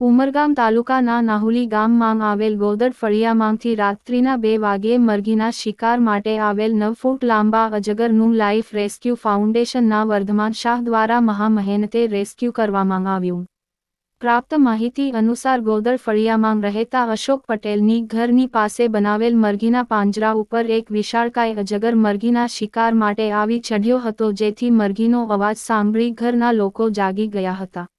ઉમરગામ તાલુકાના નાહુલી ગામમાં આવેલ ગોદડ ફળિયામાંથી રાત્રિના બે વાગ્યે મરઘીના શિકાર માટે આવેલ નવ ફૂટ લાંબા અજગરનું લાઈફ રેસ્ક્યુ ફાઉન્ડેશનના વર્ધમાન શાહ દ્વારા મહામહેનતે રેસ્ક્યુ કરવામાં આવ્યું. પ્રાપ્ત માહિતી અનુસાર ગોદડ ફળિયામાં રહેતા અશોક પટેલની ઘરની પાસે બનાવેલ મરઘીના પાંજરા ઉપર એક વિશાળકાય અજગર મરઘીના શિકાર માટે આવી ચઢ્યો હતો જેથી મરઘીનો અવાજ સાંભળી ઘરના લોકો જાગી ગયા હતા.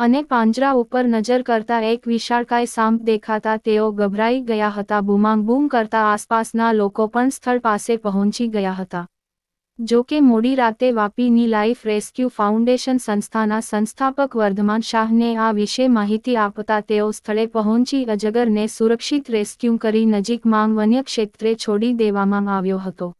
અને પાંજરા ઉપર નજર કરતા એક વિશાળકાય સાંપ દેખાતા તેઓ ગભરાઈ ગયા હતા. બૂમાંગ બૂમ કરતા આસપાસના લોકો પણ સ્થળ પાસે પહોંચી ગયા હતા. જો કે મોડી રાતે વાપીની લાઈફ રેસ્ક્યુ ફાઉન્ડેશન સંસ્થાના સંસ્થાપક વર્ધમાન શાહને આ વિશે માહિતી આપતા તેઓ સ્થળે પહોંચી અજગરને સુરક્ષિત રેસ્ક્યુ કરી નજીક માંગ વન્ય ક્ષેત્રે છોડી દેવામાં આવ્યો હતો.